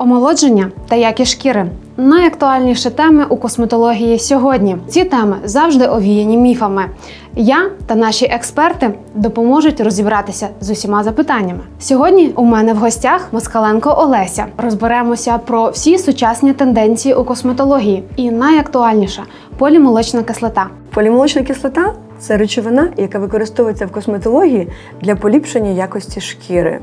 Омолодження та якість шкіри найактуальніші теми у косметології сьогодні. Ці теми завжди овіяні міфами. Я та наші експерти допоможуть розібратися з усіма запитаннями. Сьогодні у мене в гостях Москаленко Олеся. Розберемося про всі сучасні тенденції у косметології і найактуальніша полімолочна кислота. Полімолочна кислота це речовина, яка використовується в косметології для поліпшення якості шкіри,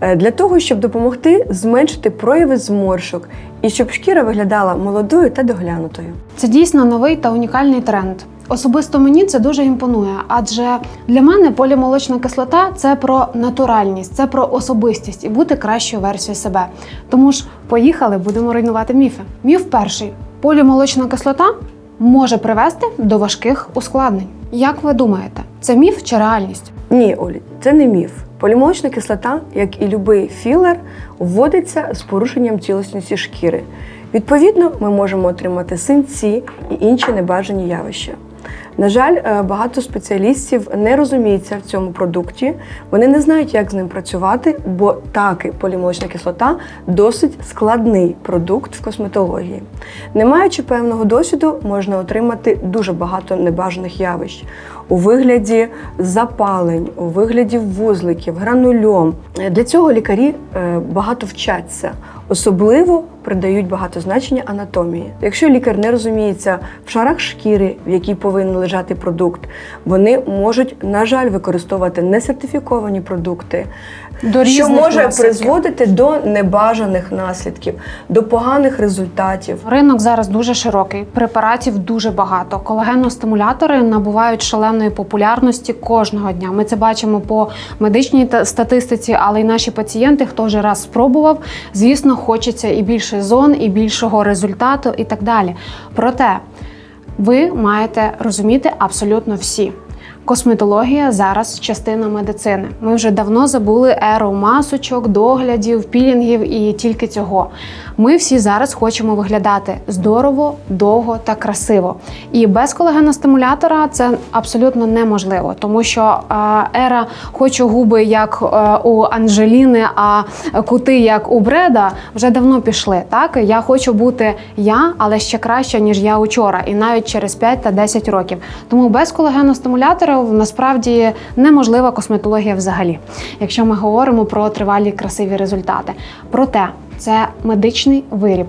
для того, щоб допомогти зменшити прояви зморшок і щоб шкіра виглядала молодою та доглянутою. Це дійсно новий та унікальний тренд. Особисто мені це дуже імпонує, адже для мене полімолочна кислота це про натуральність, це про особистість і бути кращою версією себе. Тому ж поїхали, будемо руйнувати міфи. Міф перший: полімолочна кислота може привести до важких ускладнень. Як ви думаєте, це міф чи реальність? Ні, Олі, це не міф. Полімолочна кислота, як і будь-який філер, вводиться з порушенням цілісності шкіри. Відповідно, ми можемо отримати синці і інші небажані явища. На жаль, е, багато спеціалістів не розуміються в цьому продукті. Вони не знають, як з ним працювати, бо таки полімолочна кислота досить складний продукт в косметології. Не маючи певного досвіду, можна отримати дуже багато небажаних явищ у вигляді запалень, у вигляді вузликів, гранульом. Для цього лікарі е, багато вчаться, особливо придають багато значення анатомії. Якщо лікар не розуміється в шарах шкіри, в якій повинен лежати продукт, вони можуть, на жаль, використовувати несертифіковані продукти, До що може наслідків. призводити до небажаних наслідків, до поганих результатів. Ринок зараз дуже широкий, препаратів дуже багато. Колагеностимулятори набувають шаленої популярності кожного дня. Ми це бачимо по медичній та- статистиці, але й наші пацієнти, хто вже раз спробував, звісно, хочеться і більше зон, і більшого результату, і так далі. Проте ви маєте розуміти абсолютно всі. Косметологія зараз частина медицини. Ми вже давно забули еру масочок, доглядів, пілінгів і тільки цього. Ми всі зараз хочемо виглядати здорово, довго та красиво. І без колагеностимулятора це абсолютно неможливо, тому що ера хочу губи як е, у Анжеліни, а кути як у Бреда вже давно пішли. Так я хочу бути я, але ще краще ніж я учора, і навіть через 5 та 10 років. Тому без колагеностимуляторів насправді неможлива косметологія взагалі, якщо ми говоримо про тривалі красиві результати. Проте це медичний виріб.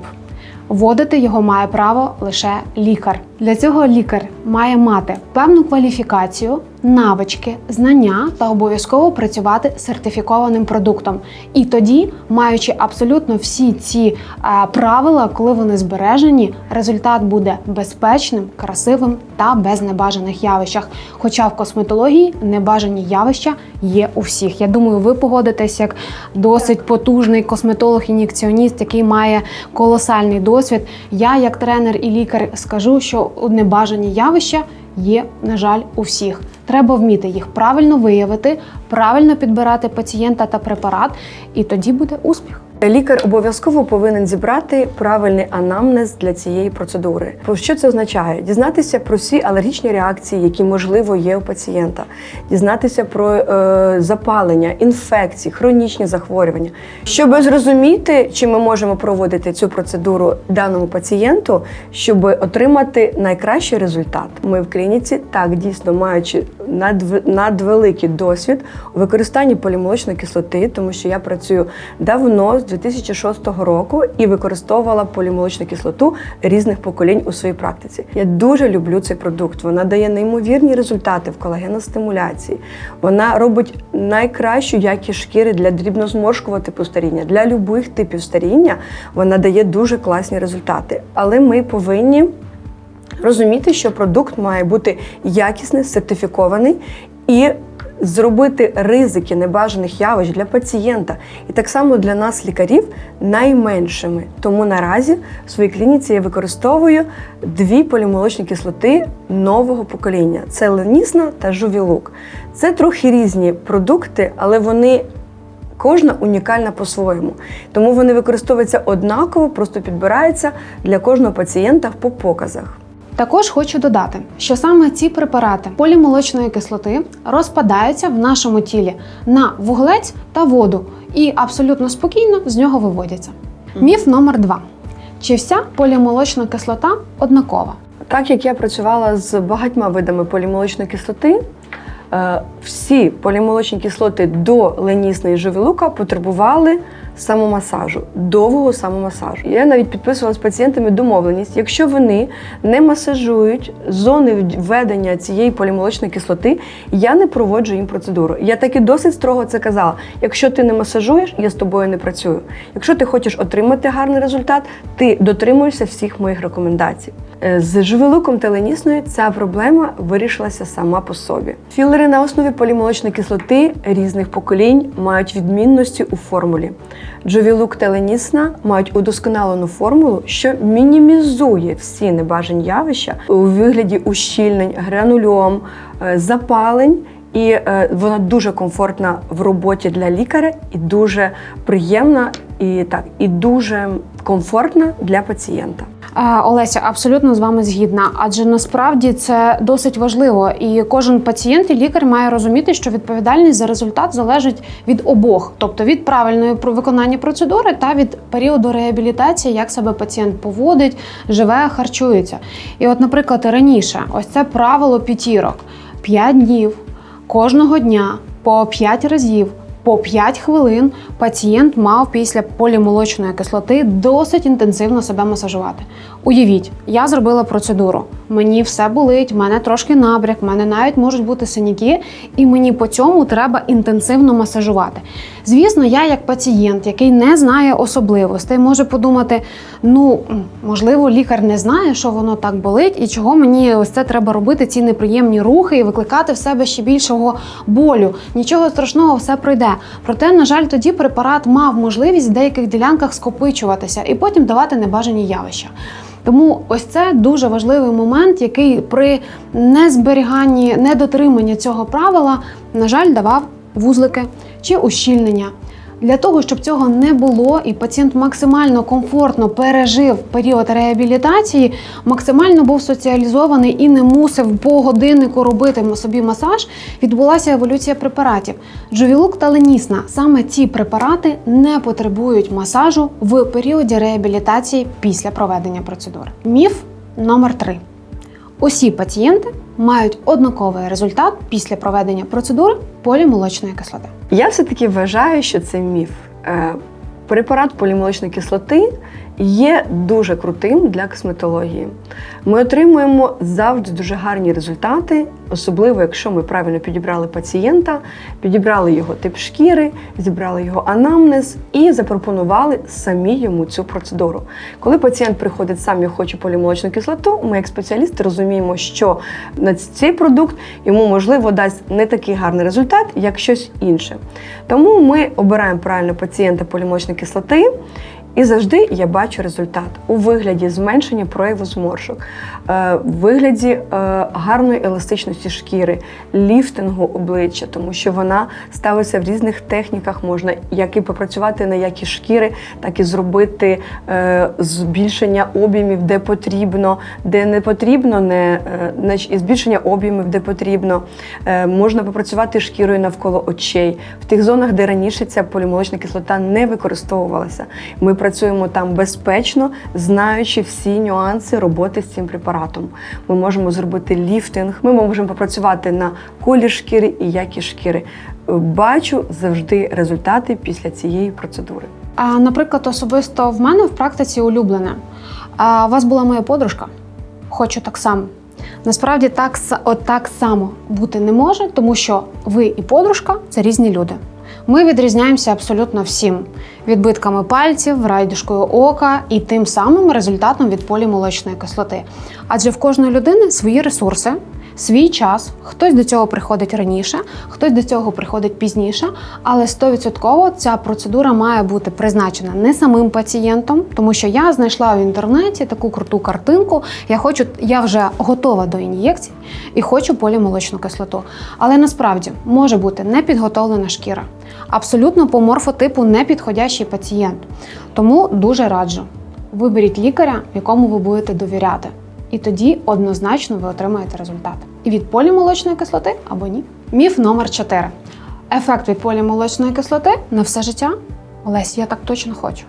Вводити його має право лише лікар. Для цього лікар має мати певну кваліфікацію, навички, знання та обов'язково працювати сертифікованим продуктом. І тоді, маючи абсолютно всі ці е, правила, коли вони збережені, результат буде безпечним, красивим та без небажаних явищах. Хоча в косметології небажані явища є у всіх. Я думаю, ви погодитесь як досить потужний косметолог-ін'єкціоніст, який має колосальний досвід. Я, як тренер і лікар, скажу, що небажані явища є, на жаль, у всіх. Треба вміти їх правильно виявити, правильно підбирати пацієнта та препарат, і тоді буде успіх. Лікар обов'язково повинен зібрати правильний анамнез для цієї процедури. Про що це означає? Дізнатися про всі алергічні реакції, які можливо є у пацієнта, дізнатися про е, запалення, інфекції, хронічні захворювання, щоб зрозуміти, чи ми можемо проводити цю процедуру даному пацієнту, щоб отримати найкращий результат. Ми в клініці так дійсно маючи надв- надвеликий досвід у використанні полімолочної кислоти, тому що я працюю давно 2006 року і використовувала полімолочну кислоту різних поколінь у своїй практиці. Я дуже люблю цей продукт. Вона дає неймовірні результати в колагеностимуляції. Вона робить найкращу якість шкіри для дрібнозморшкового типу старіння, для будь-яких типів старіння. Вона дає дуже класні результати. Але ми повинні розуміти, що продукт має бути якісний, сертифікований і зробити ризики небажаних явищ для пацієнта і так само для нас, лікарів, найменшими. Тому наразі в своїй клініці я використовую дві полімолочні кислоти нового покоління: це Ленісна та Жувілук. Це трохи різні продукти, але вони Кожна унікальна по-своєму, тому вони використовуються однаково, просто підбираються для кожного пацієнта по показах. Також хочу додати, що саме ці препарати полімолочної кислоти розпадаються в нашому тілі на вуглець та воду і абсолютно спокійно з нього виводяться. Міф номер два: чи вся полімолочна кислота однакова? Так як я працювала з багатьма видами полімолочної кислоти, всі полімолочні кислоти до ленісної живілука потребували самомасажу, довгого самомасажу. Я навіть підписувала з пацієнтами домовленість, якщо вони не масажують зони введення цієї полімолочної кислоти, я не проводжу їм процедуру. Я таки досить строго це казала. Якщо ти не масажуєш, я з тобою не працюю. Якщо ти хочеш отримати гарний результат, ти дотримуєшся всіх моїх рекомендацій. Е, З живелуком теленісною ця проблема вирішилася сама по собі. Філери на основі полімолочної кислоти різних поколінь мають відмінності у формулі. Джовілук теленісна мають удосконалену формулу, що мінімізує всі небажані явища у вигляді ущільнень, гранульом, е, запалень. І е, вона дуже комфортна в роботі для лікаря, і дуже приємна, і так, і дуже комфортна для пацієнта. Олеся, абсолютно з вами згідна, адже насправді це досить важливо, і кожен пацієнт і лікар має розуміти, що відповідальність за результат залежить від обох, тобто від правильної виконання процедури та від періоду реабілітації, як себе пацієнт поводить, живе, харчується. І, от, наприклад, раніше, ось це правило п'ятірок: 5 днів кожного дня по 5 разів. По 5 хвилин пацієнт мав після полімолочної кислоти досить інтенсивно себе масажувати. Уявіть, я зробила процедуру. Мені все болить, мене трошки набряк, мене навіть можуть бути синяки, і мені по цьому треба інтенсивно масажувати. Звісно, я як пацієнт, який не знає особливостей, може подумати: ну можливо, лікар не знає, що воно так болить, і чого мені ось це треба робити, ці неприємні рухи і викликати в себе ще більшого болю. Нічого страшного, все пройде. Проте, на жаль, тоді препарат мав можливість в деяких ділянках скопичуватися і потім давати небажані явища. Тому ось це дуже важливий момент, який при незберіганні, недотриманні цього правила, на жаль, давав вузлики чи ущільнення. Для того, щоб цього не було, і пацієнт максимально комфортно пережив період реабілітації, максимально був соціалізований і не мусив по годиннику робити собі масаж, відбулася еволюція препаратів. Джовілук та ленісна саме ці препарати не потребують масажу в періоді реабілітації після проведення процедури. Міф номер 3 Усі пацієнти мають однаковий результат після проведення процедури полімолочної кислоти. Я все-таки вважаю, що це міф. Е, Препарат полімолочної кислоти є дуже крутим для косметології. Ми отримуємо завжди дуже гарні результати, особливо якщо ми правильно підібрали пацієнта, підібрали його тип шкіри, зібрали його анамнез і запропонували самі йому цю процедуру. Коли пацієнт приходить сам і хоче полімолочну кислоту, ми як спеціалісти розуміємо, що на цей продукт йому можливо дасть не такий гарний результат, як щось інше. Тому ми обираємо правильно пацієнта полімолочної кислоти. І завжди я бачу результат у вигляді зменшення прояву зморшок, е, в вигляді е, гарної еластичності шкіри, ліфтингу обличчя, тому що вона ставиться в різних техніках. Можна як і попрацювати на якість шкіри, так і зробити е, збільшення об'ємів, де потрібно, де не потрібно, не, е, і збільшення об'ємів, де потрібно. Е, Можна попрацювати шкірою навколо очей, в тих зонах, де раніше ця полімолочна кислота не використовувалася. Ми працюємо там безпечно, знаючи всі нюанси роботи з цим препаратом. Ми можемо зробити ліфтинг, ми можемо попрацювати на колір шкіри і якість шкіри. Бачу завжди результати після цієї процедури. А, наприклад, особисто в мене в практиці улюблене. А, у вас була моя подружка. Хочу так само. Насправді так, от так само бути не може, тому що ви і подружка це різні люди. Ми відрізняємося абсолютно всім: відбитками пальців, райдушкою ока і тим самим результатом від полімолочної кислоти. Адже в кожної людини свої ресурси, свій час. Хтось до цього приходить раніше, хтось до цього приходить пізніше, але 100% ця процедура має бути призначена не самим пацієнтом, тому що я знайшла в інтернеті таку круту картинку. Я хочу, я вже готова до ін'єкцій і хочу полімолочну кислоту. Але насправді може бути непідготовлена шкіра, абсолютно по морфотипу непідходящий пацієнт. Тому дуже раджу. Виберіть лікаря, якому ви будете довіряти. І тоді однозначно ви отримаєте результат. І від полімолочної кислоти або ні. Міф номер 4. Ефект від полімолочної кислоти на все життя. Олесь, я так точно хочу.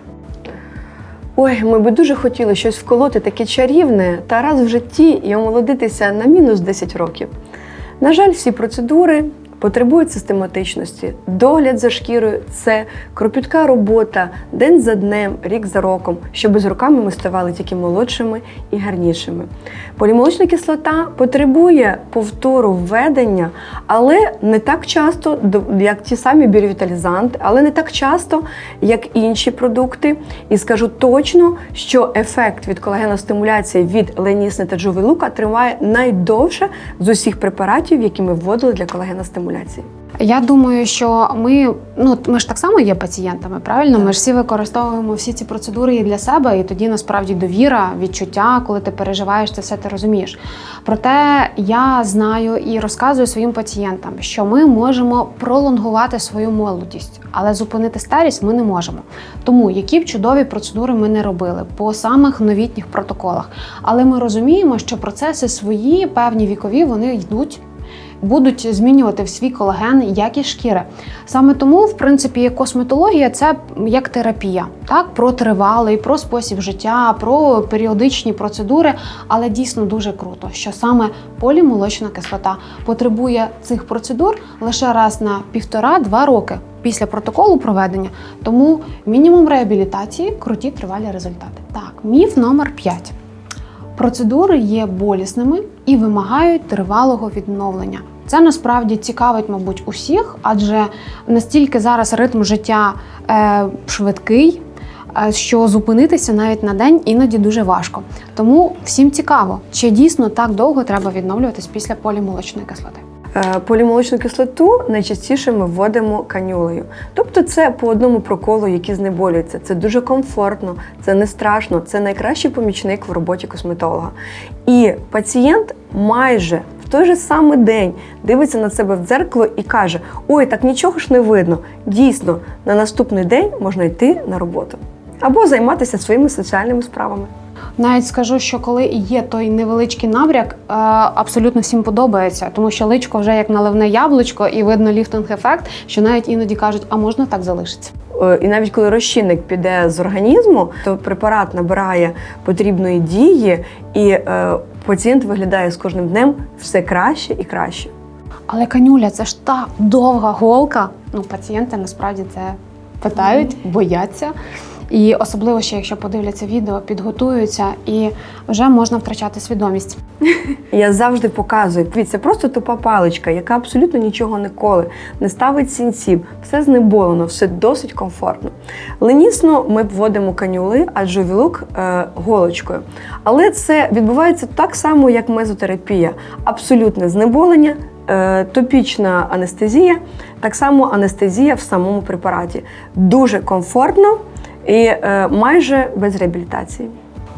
Ой, ми би дуже хотіли щось вколоти таке чарівне та раз в житті і омолодитися на мінус 10 років. На жаль, всі процедури потребують систематичності. Догляд за шкірою це кропітка робота день за днем, рік за роком, щоб з роками ми ставали тільки молодшими і гарнішими. Полімолочна кислота потребує повтору введення, але не так часто, як ті самі біоревіталізанти, але не так часто, як інші продукти. І скажу точно, що ефект від колагеностимуляції від ленісни та джувелука триває найдовше з усіх препаратів, які ми вводили для колагеностимуляції. Я думаю, що ми ну ми ж так само є пацієнтами, правильно? Так. Ми ж всі використовуємо всі ці процедури і для себе, і тоді насправді довіра, відчуття, коли ти переживаєш це все, ти розумієш. Проте я знаю і розказую своїм пацієнтам, що ми можемо пролонгувати свою молодість, але зупинити старість ми не можемо. Тому які б чудові процедури ми не робили по самих новітніх протоколах. Але ми розуміємо, що процеси свої певні вікові вони йдуть будуть змінювати в свій колаген якість шкіри. Саме тому, в принципі, косметологія це як терапія, так про тривалий, про спосіб життя, про періодичні процедури. Але дійсно дуже круто, що саме полімолочна кислота потребує цих процедур лише раз на півтора-два роки. Після протоколу проведення, тому мінімум реабілітації, круті тривалі результати. Так, міф номер 5. Процедури є болісними і вимагають тривалого відновлення. Це насправді цікавить, мабуть, усіх, адже настільки зараз ритм життя е, швидкий, е, що зупинитися навіть на день іноді дуже важко. Тому всім цікаво, чи дійсно так довго треба відновлюватись після полімолочної кислоти. Е, Полімолочну кислоту найчастіше ми вводимо канюлею. Тобто це по одному проколу, який знеболюється. Це дуже комфортно, це не страшно, це найкращий помічник в роботі косметолога. І пацієнт майже в той же самий день дивиться на себе в дзеркало і каже: Ой, так нічого ж не видно. Дійсно, на наступний день можна йти на роботу або займатися своїми соціальними справами. Навіть скажу, що коли є той невеличкий набряк, е, абсолютно всім подобається, тому що личко вже як наливне яблучко, і видно ліфтинг-ефект, що навіть іноді кажуть, а можна так залишиться. Е, І навіть коли розчинник піде з організму, то препарат набирає потрібної дії, і е, пацієнт виглядає з кожним днем все краще і краще. Але канюля це ж та довга голка. Ну, пацієнти насправді це питають, бояться. І особливо ще, якщо подивляться відео, підготуються і вже можна втрачати свідомість. Я завжди показую. Дивіться, просто тупа паличка, яка абсолютно нічого не коле, не ставить сінців, все знеболено, все досить комфортно. Ленісно ми вводимо канюли, а джовілук е, голочкою. Але це відбувається так само, як мезотерапія. Абсолютне знеболення, е, топічна анестезія, так само анестезія в самому препараті. Дуже комфортно і е, майже без реабілітації.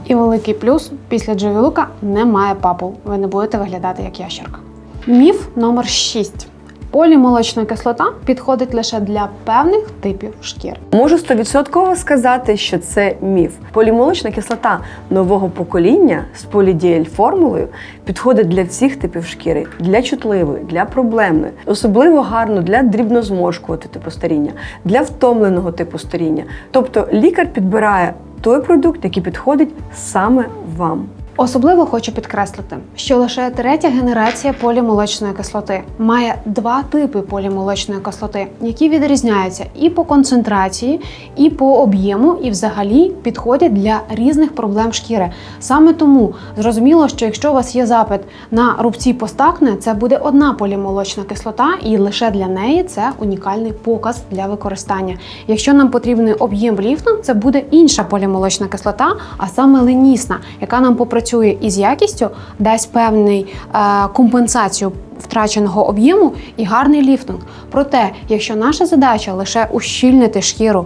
І великий плюс після джевілука немає папул. Ви не будете виглядати як ящерка. Міф номер 6. Полімолочна кислота підходить лише для певних типів шкіри. Можу стовідсотково сказати, що це міф. Полімолочна кислота нового покоління з полідіель формулою підходить для всіх типів шкіри, для чутливої, для проблемної, особливо гарно для дрібнозморшкого типу старіння, для втомленого типу старіння. Тобто лікар підбирає той продукт, який підходить саме вам. Особливо хочу підкреслити, що лише третя генерація полімолочної кислоти має два типи полімолочної кислоти, які відрізняються і по концентрації, і по об'єму, і взагалі підходять для різних проблем шкіри. Саме тому зрозуміло, що якщо у вас є запит на рубці постакне, це буде одна полімолочна кислота, і лише для неї це унікальний показ для використання. Якщо нам потрібний об'єм ліфту, це буде інша полімолочна кислота, а саме ленісна, яка нам попрацює із якістю, дасть певний е, компенсацію втраченого об'єму і гарний ліфтинг. Проте, якщо наша задача лише ущільнити шкіру.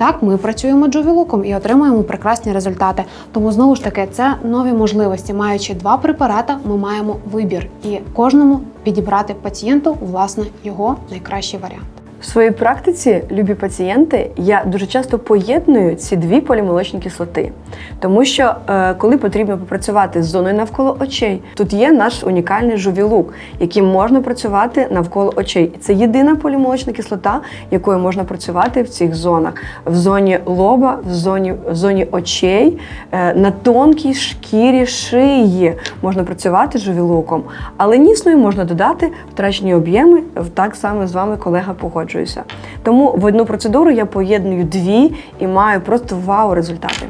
Так, ми працюємо джовілуком і отримуємо прекрасні результати. Тому знову ж таки це нові можливості. Маючи два препарати, ми маємо вибір і кожному підібрати пацієнту власне його найкращий варіант. В своїй практиці, любі пацієнти, я дуже часто поєдную ці дві полімолочні кислоти, тому що е, коли потрібно попрацювати з зоною навколо очей, тут є наш унікальний жувілук, яким можна працювати навколо очей. Це єдина полімолочна кислота, якою можна працювати в цих зонах: в зоні лоба, в зоні, в зоні очей, е, на тонкій шкірі шиї можна працювати жувілуком, але нісною можна додати втрачені об'єми. Так само з вами колега погоджуюся. Тому в одну процедуру я поєдную дві і маю просто вау результати.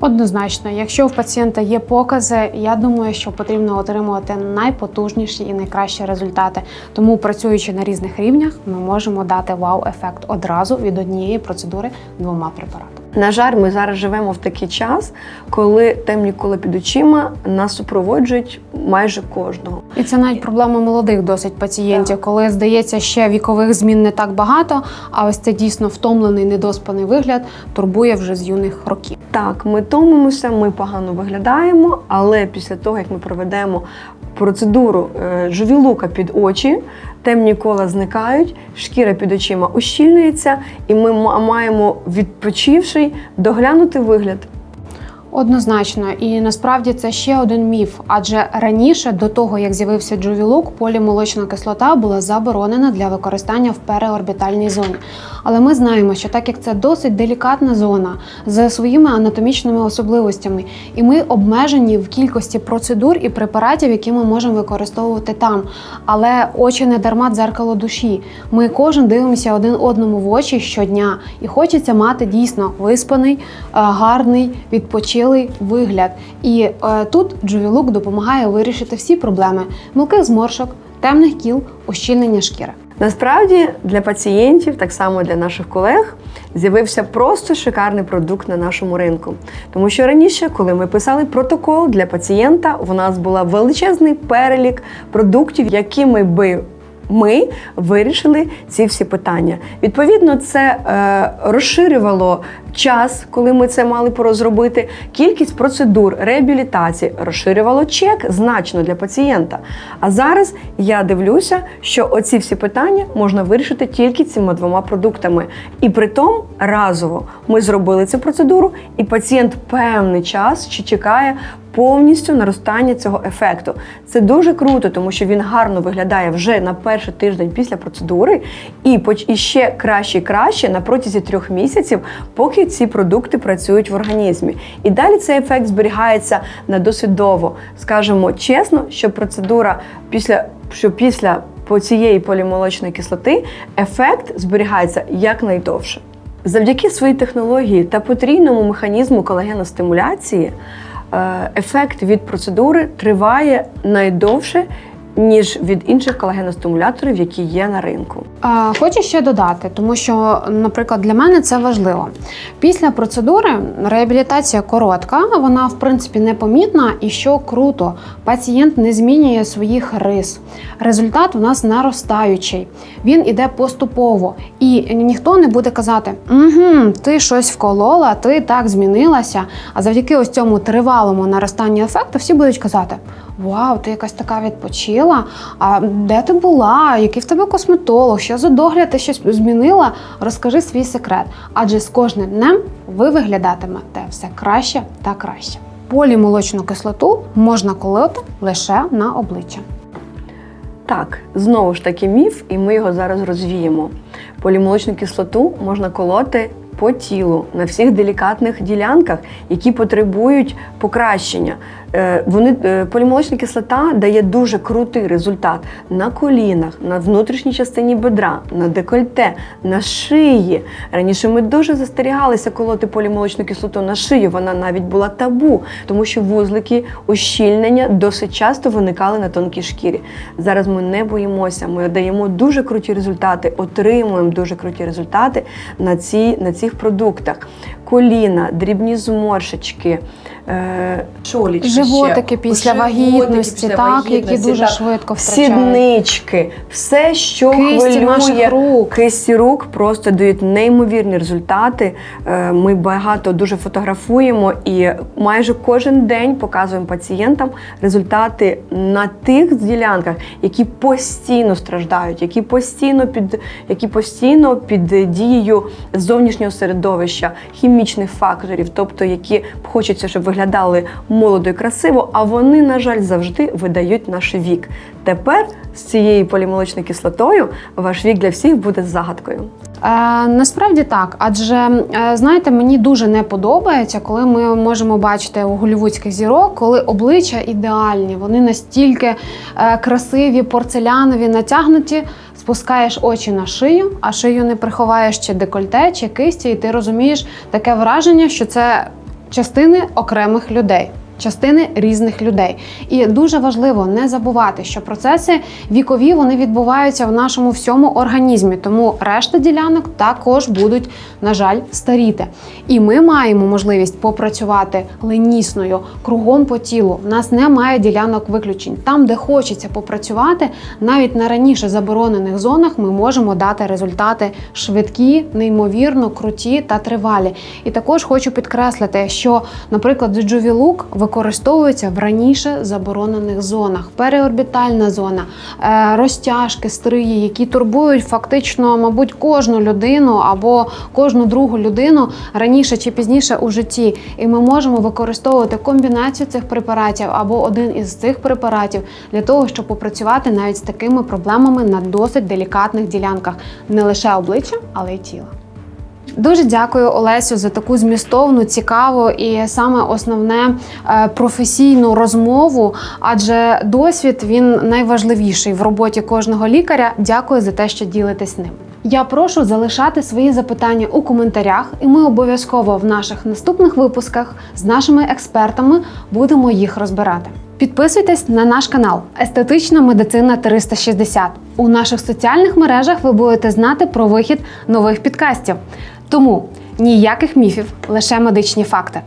Однозначно, якщо у пацієнта є покази, я думаю, що потрібно отримувати найпотужніші і найкращі результати. Тому, працюючи на різних рівнях, ми можемо дати вау-ефект одразу від однієї процедури двома препаратами. На жаль, ми зараз живемо в такий час, коли темні кола під очима нас супроводжують майже кожного. І це навіть проблема молодих досить пацієнтів, коли здається, ще вікових змін не так багато, а ось це дійсно втомлений, недоспаний вигляд турбує вже з юних років. Так, ми томимося, ми погано виглядаємо, але після того, як ми проведемо процедуру жовілука під очі, темні кола зникають, шкіра під очима ущільнюється, і ми ма- маємо відпочивший доглянути вигляд. Однозначно, і насправді це ще один міф, адже раніше, до того як з'явився джувілук, полімолочна кислота була заборонена для використання в переорбітальній зоні. Але ми знаємо, що так як це досить делікатна зона з своїми анатомічними особливостями, і ми обмежені в кількості процедур і препаратів, які ми можемо використовувати там. Але очі не дарма дзеркало душі. Ми кожен дивимося один одному в очі щодня, і хочеться мати дійсно виспаний, е, гарний, відпочилий вигляд. І е, тут Джувілук допомагає вирішити всі проблеми: мілких зморшок, темних кіл, ущільнення шкіри. Насправді для пацієнтів, так само для наших колег, з'явився просто шикарний продукт на нашому ринку. Тому що раніше, коли ми писали протокол для пацієнта, у нас був величезний перелік продуктів, якими би ми вирішили ці всі питання. Відповідно, це е, розширювало час, коли ми це мали порозробити, кількість процедур реабілітації, розширювало чек значно для пацієнта. А зараз я дивлюся, що оці всі питання можна вирішити тільки цими двома продуктами. І при тому разово ми зробили цю процедуру, і пацієнт певний час чи чекає повністю наростання цього ефекту. Це дуже круто, тому що він гарно виглядає вже на перший тиждень після процедури, і поч- і ще краще і краще на протязі трьох місяців, поки ці продукти працюють в організмі. І далі цей ефект зберігається на досить довго. Скажемо чесно, що процедура після що після по цієї полімолочної кислоти ефект зберігається якнайдовше. Завдяки своїй технології та потрійному механізму колагеностимуляції ефект від процедури триває найдовше, ніж від інших колагеностимуляторів, які є на ринку. А, Хочу ще додати, тому що, наприклад, для мене це важливо. Після процедури реабілітація коротка, вона в принципі непомітна, і що круто, пацієнт не змінює своїх рис. Результат у нас наростаючий. Він іде поступово, і ніхто не буде казати: угу, ти щось вколола, ти так змінилася. А завдяки ось цьому тривалому наростанню ефекту всі будуть казати: Вау, ти якась така відпочила. А де ти була? Який в тебе косметолог? Що за догляд ти щось змінила? Розкажи свій секрет. Адже з кожним днем ви виглядатимете все краще та краще. Полімолочну кислоту можна колоти лише на обличчя. Так, знову ж таки міф, і ми його зараз розвіємо. Полімолочну кислоту можна колоти по тілу на всіх делікатних ділянках, які потребують покращення. Е, Вони е, полімолочна кислота дає дуже крутий результат на колінах, на внутрішній частині бедра, на декольте, на шиї. Раніше ми дуже застерігалися колоти полімолочну кислоту на шию. Вона навіть була табу, тому що вузлики, ущільнення досить часто виникали на тонкій шкірі. Зараз ми не боїмося. Ми даємо дуже круті результати, отримуємо дуже круті результати на, ці, на цих продуктах. Коліна, дрібні зморшечки, е, шолічки ще, Животики після вагітності, після так, які дуже так. швидко втрачають. Сіднички, все, що Кисті хвилює рук. кисті рук, просто дають неймовірні результати. Е, Ми багато дуже фотографуємо і майже кожен день показуємо пацієнтам результати на тих ділянках, які постійно страждають, які постійно під які постійно під дією зовнішнього середовища, хімічних факторів, тобто які хочеться, щоб виглядали молодо і красиво, а вони, на жаль, завжди видають наш вік. Тепер з цією полімолочною кислотою ваш вік для всіх буде загадкою. Е, насправді так, адже е, знаєте, мені дуже не подобається, коли ми можемо бачити у голівудських зірок, коли обличчя ідеальні, вони настільки е, красиві, порцелянові, натягнуті. Спускаєш очі на шию, а шию не приховаєш чи декольте, чи кисті, і ти розумієш таке враження, що це частини окремих людей. Частини різних людей, і дуже важливо не забувати, що процеси вікові вони відбуваються в нашому всьому організмі, тому решта ділянок також будуть, на жаль, старіти. І ми маємо можливість попрацювати ленісною кругом по тілу. У нас немає ділянок виключень. Там, де хочеться попрацювати, навіть на раніше заборонених зонах ми можемо дати результати швидкі, неймовірно круті та тривалі. І також хочу підкреслити, що, наприклад, Джувілук використовується в раніше заборонених зонах. Переорбітальна зона, е, розтяжки, стриї, які турбують фактично, мабуть, кожну людину або кожну другу людину раніше чи пізніше у житті. І ми можемо використовувати комбінацію цих препаратів або один із цих препаратів для того, щоб попрацювати навіть з такими проблемами на досить делікатних ділянках не лише обличчя, але й тіла. Дуже дякую Олесю за таку змістовну, цікаву і саме основне е, професійну розмову. Адже досвід він найважливіший в роботі кожного лікаря. Дякую за те, що ділитесь ним. Я прошу залишати свої запитання у коментарях, і ми обов'язково в наших наступних випусках з нашими експертами будемо їх розбирати. Підписуйтесь на наш канал Естетична медицина 360. У наших соціальних мережах ви будете знати про вихід нових підкастів. Тому ніяких міфів, лише медичні факти.